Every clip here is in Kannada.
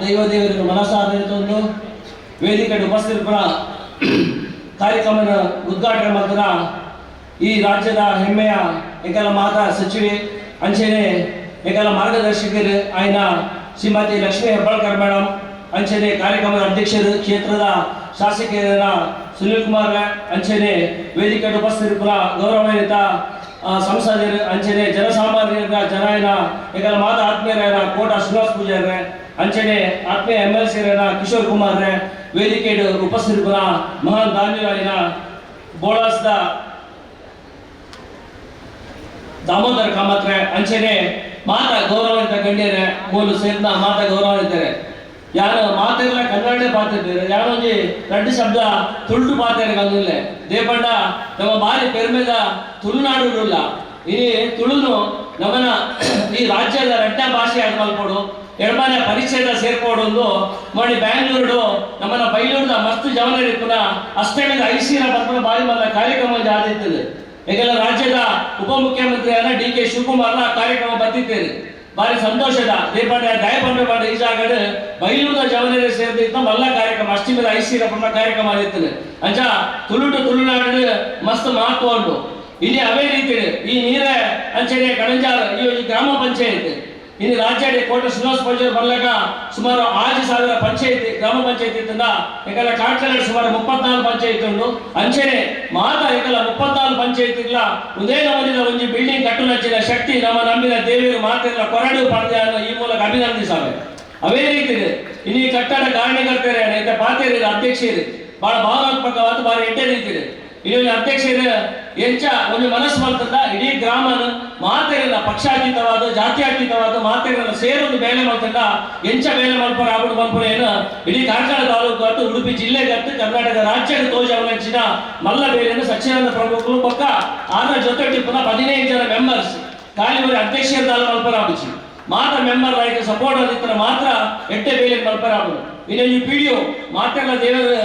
ದೈವ ದೇವರಿಗೆ ಮನಸಾರ ತಂದು ವೇದಿಕೆ ಉಪಸ್ಥಿತರ ಕಾರ್ಯಕ್ರಮದ ಉದ್ಘಾಟನೆ ಮಾಡಿದ ಈ ರಾಜ್ಯದ ಹೆಮ್ಮೆಯ ಏಕಲ ಮಾತಾ ಸಚಿವೆ ಅಂಚೆನೆ ಏಕಲ ಮಾರ್ಗದರ್ಶಕರು ಆಯ್ನ ಶ್ರೀಮತಿ ಲಕ್ಷ್ಮೀ ಹೆಬ್ಬಾಳ್ಕರ್ ಮೇಡಮ್ ಅಂಚೆನೆ ಕಾರ್ಯಕ್ರಮದ ಅಧ್ಯಕ್ಷರು ಕ್ಷೇತ್ರದ ಶಾಸಕರ ಸುನೀಲ್ ಕುಮಾರ್ ಅಂಚೆನೆ ವೇದಿಕೆ ಉಪಸ್ಥಿತರ ಗೌರವಾನ್ವಿತ ಸಂಸದರು ಅಂಚನೆ ಜನಸಾಮಾನ್ಯರ ಜನಾಯನ ಏಕಲ ಮಾತ ಆತ್ಮೀಯರ ಕೋಟ ಶ್ರೀನಿವಾಸ ಪೂಜಾರ್ರೆ ಅಂಚನೆ ಆತ್ಮೀಯ M L C Kishore Kumar ವೇದಿಕೆ ಉಪಸ್ಥಿತರ ಮಹಾನ್ ದಾನಿರಾಯನ ಬೋಳಾಸ್ದ ದಾಮೋದರ ಕಾಮತ್ರೆ ಅಂಚನೆ ಮಾತ ಗೌರವಾನ್ವಿತ ಗಣ್ಯರೇ ಗೋಲು ಸೇರ್ನ ಮಾತ ಗೌರವಾನ್ವಿತರೆ. ಯಾರು ಮಾತೆಲ್ಲ ಕನ್ನಡ ಪಾತಿದ್ದಾರೆ ಯಾರೊಂಜಿ ರಡ್ಡಿ ಶಬ್ದ ತುಳು ಪಾತಾರೆ ಕಂದಿಲ್ಲ ದೇಪಂಡ ನಮ್ಮ ಬಾರಿ ಪೆರ್ಮೆದ ತುಳುನಾಡುಲ್ಲ ಈ ತುಳುನು ನಮ್ಮನ ಈ ರಾಜ್ಯದ ರಡ್ಡ ಭಾಷೆ ಆಗಿ ಮಲ್ಕೊಡು. ಎಡಮನೆ ಪರಿಚಯದ ಸೇರ್ಕೊಡೋದು ಮಾಡಿ ಬ್ಯಾಂಗ್ಳೂರು ನಮ್ಮನ ಬೈಲೂರಿನ ಮಸ್ತ್ ಜವನರಿ ಪುನಃ ಅಷ್ಟೇ ಐಸಿನ ಬರ್ಕೊಂಡು ಬಾರಿ ಮಲ್ಲ ಕಾರ್ಯಕ್ರಮ ಆದಿತ್ತದು ಈಗೆಲ್ಲ ರಾಜ್ಯದ ಉಪಮುಖ್ಯಮಂತ್ರಿಯಾದ ಡಿ ಕೆ ಶಿವಕುಮಾರ್ನ ಕಾರ್ಯಕ್ರಮ ಬರ್ತಿದ್ದೇನೆ ಬಾರಿ ಸಂತೋಷದ ದೀಪಾವಳಿ ದಯಪಂಡ ಈ ಜಾಗಡ್ ಬೈಲೂರದ ಜವನರಿ ಸೇರಿದ ಮಲ್ಲ ಕಾರ್ಯಕ್ರಮ, ಅಷ್ಟಿಮದ ಐಸಿರ ಪುಣ್ಣ ಕಾರ್ಯಕ್ರಮ ಆಗಿರ್ತದೆ ಅಂಚ ತುಳುಟು ತುಳುನಾಡು ಮಸ್ತ್ ಉಂಟು. ಇಲ್ಲಿ ಅವೇ ರೀತಿ ಈ ನೀರೇ ಅಂಚನೆ ಕಣಂಜಾರ ಈ ಗ್ರಾಮ ಪಂಚಾಯತ್. ಇನ್ನು ರಾಜ್ಯ ಕೋಟ ಶ್ರೀನಿವಾಸ ಪಂಚಾಯತ್ ಬರ್ಲಾಗ ಸುಮಾರು ಆರು ಸಾವಿರ ಪಂಚಾಯತಿ ಗ್ರಾಮ ಪಂಚಾಯತಿ ಇತ್ತಂದ ಈಗಲ ಕಾಟ್ಕಲ್ ಸುಮಾರು ಮುಪ್ಪತ್ನಾಲ್ಕು ಪಂಚಾಯತ್ ಉಂಟು ಅಂಚನೆ ಮಾತ ಈಗಲ ಮುಪ್ಪತ್ನಾಲ್ಕು ಪಂಚಾಯತ್ ಇಲ್ಲ ಉದೇ ನಮೂನಿನ ಒಂದು ಬಿಲ್ಡಿಂಗ್ ಕಟ್ಟು ನಚ್ಚಿನ ಶಕ್ತಿ ನಮ್ಮ ನಂಬಿನ ದೇವಿಯರು ಮಾತಿನ ಕೊರಡು ಪಡೆದ ಅನ್ನೋ ಈ ಮೂಲಕ ಅಭಿನಂದಿಸಾವೆ ಅವೇ ರೀತಿ ಇದೆ. ಇನ್ನು ಈ ಕಟ್ಟಡ ಕಾರಣಕರ್ತರೆ ಅಂತ ಪಾತ್ರೆ ಅಧ್ಯಕ್ಷರು ಬಹಳ ಭಾವನಾತ್ಮಕವಾದ ಬಾರಿ ಎಡ್ಡೆ ರೀತಿ ಇದೆ. ಇಲ್ಲಿ ಅಧ್ಯಕ್ಷರು ಎಂಚ ಒಂದು ಮನಸ್ಸು ಇಡೀ ಗ್ರಾಮನ ಮಾತೆರನ್ನ ಪಕ್ಷಾತೀತವಾದ, ಜಾತ್ಯಾತೀತವಾದ ಮಾತೆರನ್ನ ಸೇರೊಂದು ಬೇಲೆ ಮಾಡ್ತದ ಎಂಚ ಬೇಲೆ ಮಲ್ಪರ ಆಗ್ಬಿಟ್ಟು ಮಲ್ಪರ ಏನು? ಇಡೀ ಕಾರ್ಕಳ ತಾಲೂಕು ಅಂತ ಉಡುಪಿ ಜಿಲ್ಲೆಗೆ ಅಂತ ಕರ್ನಾಟಕ ರಾಜ್ಯದ ತೋಜ ಅವಲಂಬಿಸಿದ ಮಲ್ಲ ಬೇಲೆಯನ್ನು ಸಚ್ಚಿದಾನಂದ ಪ್ರಭು ಪಕ್ಕ ಆದ ಜೊತೆ ಪುನಃ ಹದಿನೈದು ಜನ ಮೆಂಬರ್ಸ್ ಖಾಲಿ ಅಧ್ಯಕ್ಷರ ಮಲ್ಪರ ಆಗುಚಿ ಮಾತ್ರ ಮೆಂಬರ್ ರೈಟ್ ಸಪೋರ್ಟ್ ಆದಿತ್ತರ ಮಾತ್ರ ಎಟ್ಟೆ ಬೇಲೆ ಮಲ್ಪರ ಆಗುದು. ಇನ್ನು ಈ ಪಿಡಿಯೋ ಮಾತಾಡಲ ದೇವರ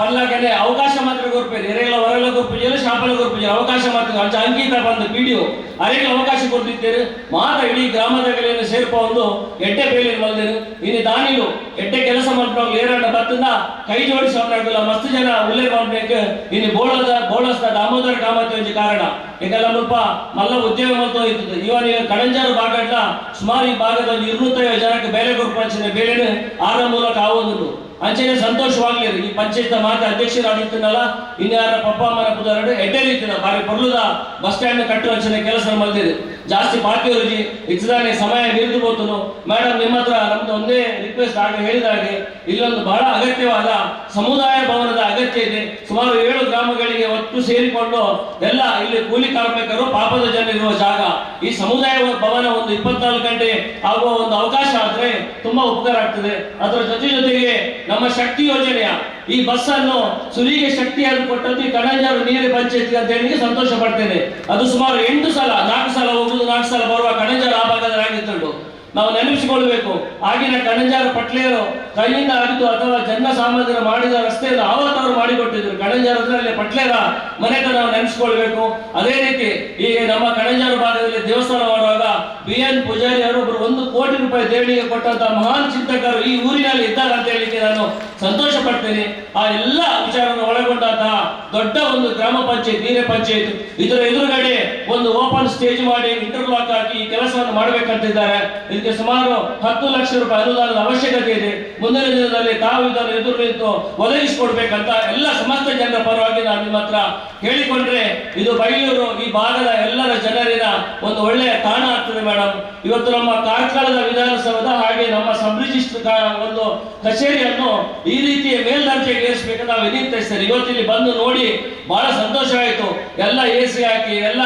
ಪಲ್ಲಾಗನೆ ಅವಕಾಶ ಮಾತ್ರ ಕೊರ್ಪೇರಿ ಎರೆಗಳ ಹೊರಗಳ ಕೊರ್ಪಿಜಲು ಶಾಪಲ ಕೊರ್ಪಿಜಲು ಅವಕಾಶ ಮಾತ್ರ ಅಂಕಿತ ಬಂದ ವಿಡಿಯೋ ಅರೆಗಳ ಅವಕಾಶ ಕೊಡ್ತಿದ್ದೇವೆ ಮಾತ್ರ ಇಡೀ ಗ್ರಾಮದಗಳನ್ನು ಸೇರ್ಪಾ ಒಂದು ಎಡ್ಡೆ ಬೇಲಿ ಬಂದಿರು ಇನ್ನು ದಾನಿಲು ಎಡ್ಡೆ ಕೆಲಸ ಮಾಡ್ಕೊಂಡು ಏರಣ್ಣ ಬತ್ತಿಂದ ಕೈ ಜೋಡಿಸಿ ಅವನಾಗಲ್ಲ ಮಸ್ತ್ ಜನ ಉಲ್ಲೇಖ ಮಾಡ್ಬೇಕು. ಇನ್ನು ಬೋಳದ, ಬೋಳಸ್ತ ದಾಮೋದರ ಕಾಮತ್ ಒಂದು ಕಾರಣ. ಈಗೆಲ್ಲ ಮುಲ್ಪ ಮಲ್ಲ ಉದ್ಯೋಗ ಮತ್ತು ಇತ್ತು ಇವನ ಕಡಂಜಾರು ಭಾಗಡ್ಲ, ಸುಮಾರು ಈ ಭಾಗದ ಒಂದು ಇರುನೂತ್ತೈವತ್ತು ಜನಕ್ಕೆ ಬೇಲೆ ಕೊಡ್ಪಂಚಿನ ಬೇಳೆನು ಆರ ಮೂಲಕ ಆಗೋದು ಅಂಚೆನೆ ಸಂತೋಷವಾಗ್ಲಿ ಈ ಪಂಚಾಯತ್ ಮಾತ್ರ ಅಧ್ಯಕ್ಷರಾಗಿರ್ತೀನಲ್ಲ ಇನ್ಯಾರ ಪಪ್ಪ, ಅಮ್ಮನ ಪುದಾರಡು ಎಡ್ಡೆಲಿರ್ತೀನ ಬಾರಿ ಪರ್ಲುದ ಬಸ್ ಸ್ಟ್ಯಾಂಡ್ ಕಟ್ಟುವಂಚಿನ ಕೆಲಸ ಮಾಡಿದೆ ಜಾಸ್ತಿ ಮಾಡ್ತೀವಿ ಇಚ್ಚದಾನೆ ಸಮಯ ಹೋತನು. ಮೇಡಮ್ ನಿಮ್ಮ ಹತ್ರ ನಮ್ದು ಒಂದೇ ರಿಕ್ವೆಸ್ಟ್ ಆಗ ಹೇಳಿದ ಹಾಗೆ, ಇಲ್ಲೊಂದು ಬಹಳ ಅಗತ್ಯವಾದ ಸಮುದಾಯ ಭವನದ ಅಗತ್ಯ ಇದೆ. ಸುಮಾರು ಏಳು ಗ್ರಾಮಗಳಿಗೆ ಒಟ್ಟು ಸೇರಿಕೊಂಡು ಎಲ್ಲ ಇಲ್ಲಿ ಕೂಲಿ ಕಾರ್ಮಿಕರು, ಪಾಪದ ಜನರಿರುವ ಜಾಗ. ಈ ಸಮುದಾಯ ಭವನ ಒಂದು ಇಪ್ಪತ್ನಾಲ್ಕು ಗಂಟೆ ಆಗುವ ಒಂದು ಅವಕಾಶ ಆದ್ರೆ ತುಂಬಾ ಉಪಕಾರ ಆಗ್ತದೆ. ಅದರ ಜೊತೆ ಜೊತೆಗೆ ನಮ್ಮ ಶಕ್ತಿ ಯೋಜನೆಯ ಈ ಬಸ್ ಅನ್ನು ಸುಲಿಗೆ ಶಕ್ತಿಯನ್ನು ಕೊಟ್ಟದ್ದು ಈ ಕಣಂಜಾರು ನೀರು ಪಂಚಾಯತ್ ಅಂತ ಹೇಳಿ ಸಂತೋಷ ಪಡ್ತೇನೆ. ಅದು ಸುಮಾರು ಎಂಟು ಸಲ, ನಾಲ್ಕು ಸಲ ಹೋಗುದು ನಾಲ್ಕು ಸಲ ಬರುವ ಕಣಂಜಾರು ಆ ಭಾಗದಲ್ಲಾಗಿತ್ತುಂಟು ನಾವು ನೆನಪಿಸಿಕೊಳ್ಬೇಕು ಆಗಿನ ಕಣಂಜಾರು ಪಟ್ಲೆಯರು ಕೈಯಿಂದ ಆಗಿದ್ದು ಅಥವಾ ಜನ ಸಾಮಾನ್ಯರು ಮಾಡಿದ ರಸ್ತೆಯಲ್ಲಿ ಆವತ್ತವರು ಮಾಡಿಕೊಟ್ಟಿದ್ರು. ಕಣಂಜಾರು ಅಲ್ಲಿ ಪಟ್ಲೇರ ಮನೆಗೆ ನಾವು ನೆನೆಸ್ಕೊಳ್ಬೇಕು. ಅದೇ ರೀತಿ ಈ ನಮ್ಮ ಕಣಂಜಾರು ಭಾಗದಲ್ಲಿ ದೇವಸ್ಥಾನ ಮಾಡುವಾಗ ಬಿ ಎನ್ ಪೂಜಾರಿ ಅವರು ಒಬ್ಬರು ಒಂದು ಕೋಟಿ ರೂಪಾಯಿ ದೇಣಿಗೆ ಕೊಟ್ಟಂತ ಮಹಾನ್ ಚಿಂತಕರು ಈ ಊರಿನಲ್ಲಿ ಇದ್ದಾರೆ ಅಂತ ಹೇಳಿಕ್ಕೆ ನಾನು ಸಂತೋಷ ಪಡ್ತೇನೆ ಆ ಎಲ್ಲ ವಿಚಾರವನ್ನು ಒಳಗೊಂಡಂತಹ ದೊಡ್ಡ ಒಂದು ಗ್ರಾಮ ಪಂಚಾಯತ್ ಬೀರೆ ಪಂಚಾಯತ್ ಇದರ ಎದುರುಗಡೆ ಒಂದು ಓಪನ್ ಸ್ಟೇಜ್ ಮಾಡಿ ಇಂಟರ್ಲಾಕ್ ಹಾಕಿ ಈ ಕೆಲಸವನ್ನು ಮಾಡಬೇಕಂತಿದ್ದಾರೆ. ಇದಕ್ಕೆ ಸುಮಾರು ಹತ್ತು ಲಕ್ಷ ರೂಪಾಯಿ ಅನುದಾನದ ಅವಶ್ಯಕತೆ ಇದೆ. ಮುಂದಿನ ದಿನದಲ್ಲಿ ತಾವು ಇದನ್ನು ಎದುರು ನಿಂತು ಒದಗಿಸಿಕೊಡ್ಬೇಕಂತ ಎಲ್ಲ ಸಮಸ್ತ ಜನರ ಪರವಾಗಿ ನಾನು ನಿಮ್ಮ ಹತ್ರ ಹೇಳಿಕೊಂಡ್ರೆ ಇದು ಬೈಲೂರು ಈ ಭಾಗದ ಎಲ್ಲರ ಜನರಿನ ಒಂದು ಒಳ್ಳೆಯ ತಾಣ ಆಗ್ತದೆ ಮೇಡಮ್ ಇವತ್ತು ನಮ್ಮ ಕಾರ್ಕಳದ ವಿಧಾನಸೌಧ ಹಾಗೆ ನಮ್ಮ ಸಬ್ ಒಂದು ಕಚೇರಿಯನ್ನು ಈ ರೀತಿಯ ಮೇಲ್ದರ್ಜೆಗೆ ಏರಿಸಬೇಕು ನಾವು ವಿನಂತಿಸ್ತೇನೆ ಇವತ್ತಿಲ್ಲಿ ಬಂದು ನೋಡಿ ಬಹಳ ಸಂತೋಷವಾಯಿತು. ಎಲ್ಲ ಎ ಸಿ ಹಾಕಿ, ಎಲ್ಲ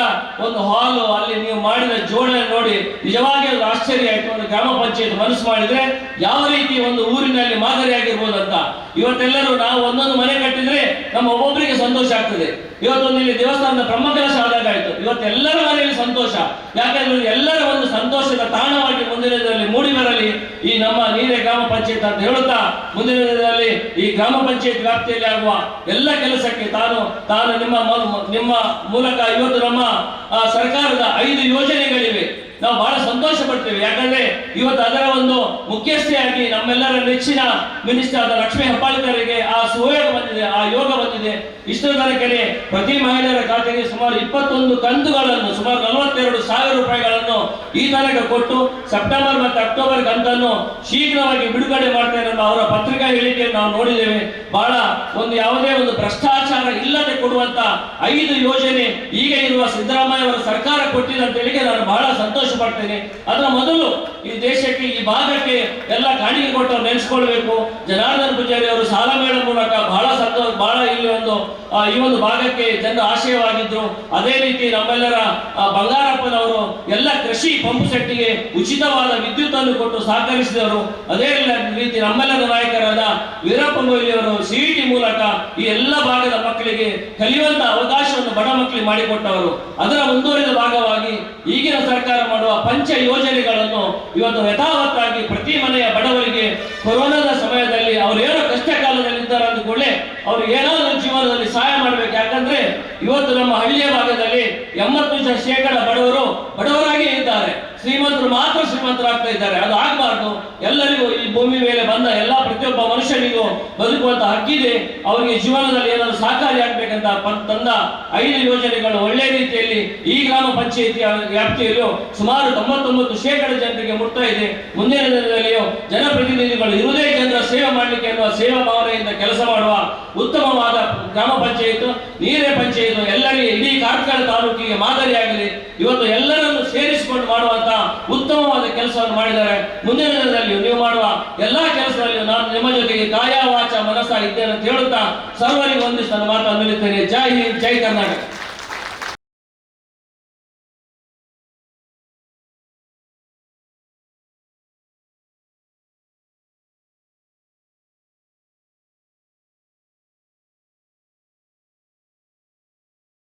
ಒಂದು ಹಾಲು ಅಲ್ಲಿ ನೀವು ಮಾಡಿದ ಜೋಡಣೆ ನೋಡಿ ನಿಜವಾಗಿ ಒಂದು ಆಶ್ಚರ್ಯ ಆಯ್ತು ಒಂದು ಗ್ರಾಮ ಪಂಚಾಯತ್ ಮನಸ್ಸು ಮಾಡಿದ್ರೆ ಯಾವ ರೀತಿ ಒಂದು ಊರಿನಲ್ಲಿ ಮಾದರಿಯಾಗಿರ್ಬೋದು ಅಂತ ಇವತ್ತೆಲ್ಲರೂ ನಾವು ಒಂದೊಂದು ಮನೆ ಕಟ್ಟಿದ್ರೆ ನಮ್ಮ ಒಬ್ಬೊಬ್ಬರಿಗೆ ಸಂತೋಷ ಆಗ್ತದೆ. ಇವತ್ತೊಂದು ಇಲ್ಲಿ ದೇವಸ್ಥಾನದ ಬ್ರಹ್ಮ ಕೆಲಸ ಆದಾಗ ಇವತ್ತು ಎಲ್ಲರ ಮನೆಯಲ್ಲಿ ಸಂತೋಷ. ಯಾಕಂದ್ರೆ ಎಲ್ಲರ ಒಂದು ಸಂತೋಷದ ತಾಣವಾಗಿ ಮುಂದಿನ ದಿನದಲ್ಲಿ ಮೂಡಿ ಬರಲಿ. ಈ ನಮ್ಮ ನೀರೆ ಗ್ರಾಮ ಪಂಚಾಯತ್ ಅಂತ ಹೇಳುತ್ತಾ, ಮುಂದಿನ ದಿನದಲ್ಲಿ ಈ ಗ್ರಾಮ ಪಂಚಾಯತ್ ವ್ಯಾಪ್ತಿಯಲ್ಲಿ ಆಗುವ ಎಲ್ಲ ಕೆಲಸಕ್ಕೆ ತಾನು ತಾನು ನಿಮ್ಮ ನಿಮ್ಮ ಮೂಲಕ ಇವತ್ತು ನಮ್ಮ ಸರ್ಕಾರದ ಐದು ಯೋಜನೆಗಳಿವೆ. ನಾವು ಬಹಳ ಸಂತೋಷ ಪಡ್ತೇವೆ ಯಾಕಂದ್ರೆ ಇವತ್ತು ಅದರ ಒಂದು ಮುಖ್ಯಸ್ಥೆಯಾಗಿ ನಮ್ಮೆಲ್ಲರ ನೆಚ್ಚಿನ ಮಿನಿಸ್ಟರ್ ಆದ ಲಕ್ಷ್ಮೀ ಹೆಬ್ಬಾಳ್ಕರಿಗೆ ಆ ಸುಯೋಗ ಬಂದಿದೆ, ಆ ಯೋಗ ಬಂದಿದೆ. ಇಷ್ಟರ ತನಕನೇ ಪ್ರತಿ ಮಹಿಳೆಯರ ಖಾತೆಗೆ ಸುಮಾರು ಇಪ್ಪತ್ತೊಂದು ಕಂತುಗಳನ್ನು, ಸುಮಾರು ನಲವತ್ತೆರಡು ಸಾವಿರ ರೂಪಾಯಿಗಳನ್ನು ಈ ತನಕ ಕೊಟ್ಟು ಸೆಪ್ಟೆಂಬರ್ ಮತ್ತು ಅಕ್ಟೋಬರ್ ಕಂತನ್ನು ಶೀಘ್ರವಾಗಿ ಬಿಡುಗಡೆ ಮಾಡ್ತೇನೆ ಅನ್ನೋ ಅವರ ಪತ್ರಿಕಾ ಹೇಳಿಕೆಯನ್ನು ನಾವು ನೋಡಿದ್ದೇವೆ. ಬಹಳ ಒಂದು ಯಾವುದೇ ಒಂದು ಭ್ರಷ್ಟಾಚಾರ ಇಲ್ಲದೆ ಕೊಡುವಂತ ಐದು ಯೋಜನೆ ಈಗ ಇರುವ ಸಿದ್ದರಾಮಯ್ಯ ಅವರ ಸರ್ಕಾರ ಕೊಟ್ಟಿದೆ ಅಂತ ಹೇಳಿಕೆ ನಾನು ಬಹಳ ಸಂತೋಷ ಪಡ್ತೇನೆ. ಅದರ ಮೊದಲು ಈ ದೇಶಕ್ಕೆ, ಈ ಭಾಗಕ್ಕೆ ಎಲ್ಲ ಕಾಣಿಕೆ ಕೊಟ್ಟು ನೆನೆಸ್ಕೊಳ್ಬೇಕು. ಜನಾರ್ದನ್ ಪೂಜಾರಿ ಅವರು ಸಾಲ ಮೇಳ ಮೂಲಕ ಬಹಳ ಸಂತೋಷ, ಬಹಳ ಒಂದು ಈ ಒಂದು ಭಾಗಕ್ಕೆ ಜನ ಆಶಯವಾಗಿದ್ರು ಅದೇ ರೀತಿ ನಮ್ಮೆಲ್ಲರ ಬಂಗಾರಪ್ಪನವರು ಎಲ್ಲ ಕೃಷಿ ಪಂಪ್ ಸೆಟ್ಗೆ ಉಚಿತವಾದ ವಿದ್ಯುತ್ ಅನ್ನು ಕೊಟ್ಟು ಸಹಕರಿಸಿದವರು ಅದೇ ರೀತಿ ನಮ್ಮೆಲ್ಲರ ನಾಯಕರಾದ ವೀರಪ್ಪ ಮೊಯ್ಲಿ ಅವರು ಸಿಇಟಿ ಮೂಲಕ ಈ ಎಲ್ಲ ಭಾಗದ ಮಕ್ಕಳಿಗೆ ಕಲಿಯುವಂತ ಅವಕಾಶವನ್ನು ಬಡ ಮಕ್ಕಳಿಗೆ ಮಾಡಿಕೊಟ್ಟವರು. ಅದರ ಮುಂದುವರಿದ ಭಾಗವಾಗಿ ಈಗಿನ ಸರ್ಕಾರ ಮಾಡುವ ಪಂಚ ಯೋಜನೆಗಳನ್ನು ಇವತ್ತು ಯಥಾವತ್ತಾಗಿ ಪ್ರತಿ ಮನೆಯ ಬಡವರಿಗೆ ಕೊರೋನಾದ ಸಮಯದಲ್ಲಿ ಅವರು ಏನೋ ಕಷ್ಟ ಕಾಲದಲ್ಲಿ ಇದ್ದಾರೆ ಅಂದ ಕೂಡಲೇ ಅವರು ಏನಾದರೂ ಜೀವನದಲ್ಲಿ ಸಹಾಯ ಮಾಡಬೇಕು. ಯಾಕಂದ್ರೆ ಇವತ್ತು ನಮ್ಮ ಹಳ್ಳಿಯ ಭಾಗದಲ್ಲಿ ಎಂಬತ್ತು ಶೇಕಡ ಬಡವರು ಬಡವರಾಗಿ ಇದ್ದಾರೆ. ಶ್ರೀಮಂತರು ಮಾತ್ರ ಶ್ರೀಮಂತರಾಗ್ತಾ ಇದ್ದಾರೆ. ಅದು ಆಗಬಾರ್ದು. ಎಲ್ಲರಿಗೂ ಈ ಭೂಮಿ ಬಂದ ಎಲ್ಲ ಪ್ರತಿಯೊಬ್ಬ ಮನುಷ್ಯನಿಗೂ ಬದುಕುವಂತ ಹಕ್ಕಿದೆ. ಅವರಿಗೆ ಜೀವನದಲ್ಲಿ ಏನಾದ್ರು ಆಗ್ಬೇಕಂತ ತಂದ ಐದು ಯೋಜನೆಗಳು ಒಳ್ಳೆ ರೀತಿಯಲ್ಲಿ ಈ ಗ್ರಾಮ ಪಂಚಾಯಿತಿಯ ವ್ಯಾಪ್ತಿಯಲ್ಲೂ ಸುಮಾರು ತೊಂಬತ್ತೊಂಬತ್ತು ಶೇಕಡ ಜನರಿಗೆ ಮುಟ್ತಾ ಇದೆ. ಮುಂದಿನ ದಿನದಲ್ಲಿಯೂ ಜನಪ್ರತಿನಿಧಿಗಳು ಇರುವುದೇ ಜನರ ಸೇವೆ ಮಾಡಲಿಕ್ಕೆ ಎನ್ನುವ ಸೇವಾ ಭಾವನೆಯಿಂದ ಕೆಲಸ ಮಾಡುವ ಉತ್ತಮವಾದ ಗ್ರಾಮ ಪಂಚಾಯತ್ ನೀರೇ ಪಂಚಾಯತ್ ಎಲ್ಲರಿಗೆ ಇಡೀ ಕಾರ್ಕಳ ತಾಲೂಕಿಗೆ ಮಾದರಿಯಾಗಲಿ. ಇವತ್ತು ಎಲ್ಲರನ್ನು ಸೇರಿಸಿಕೊಂಡು ಕೆಲಸವನ್ನು ಮಾಡಿದ್ದಾರೆ. ಮುಂದಿನ ದಿನದಲ್ಲಿ ನೀವು ಮಾಡುವ ಎಲ್ಲಾ ಕೆಲಸದಲ್ಲಿ ನಾನು ನಿಮ್ಮ ಜೊತೆಗೆ ಕಾಯ ವಾಚ ಮನಸ್ಸ ಇದ್ದೇನೆ ಅಂತ ಹೇಳುತ್ತಾ ಸರ್ವರಿಗೆ ಒಂದಿಷ್ಟು ನನ್ನ ಮಾತನ್ನು ನಿಲ್ಲುತ್ತೇನೆ ಜೈ ಹಿಂದ್, ಜೈ ಕರ್ನಾಟಕ.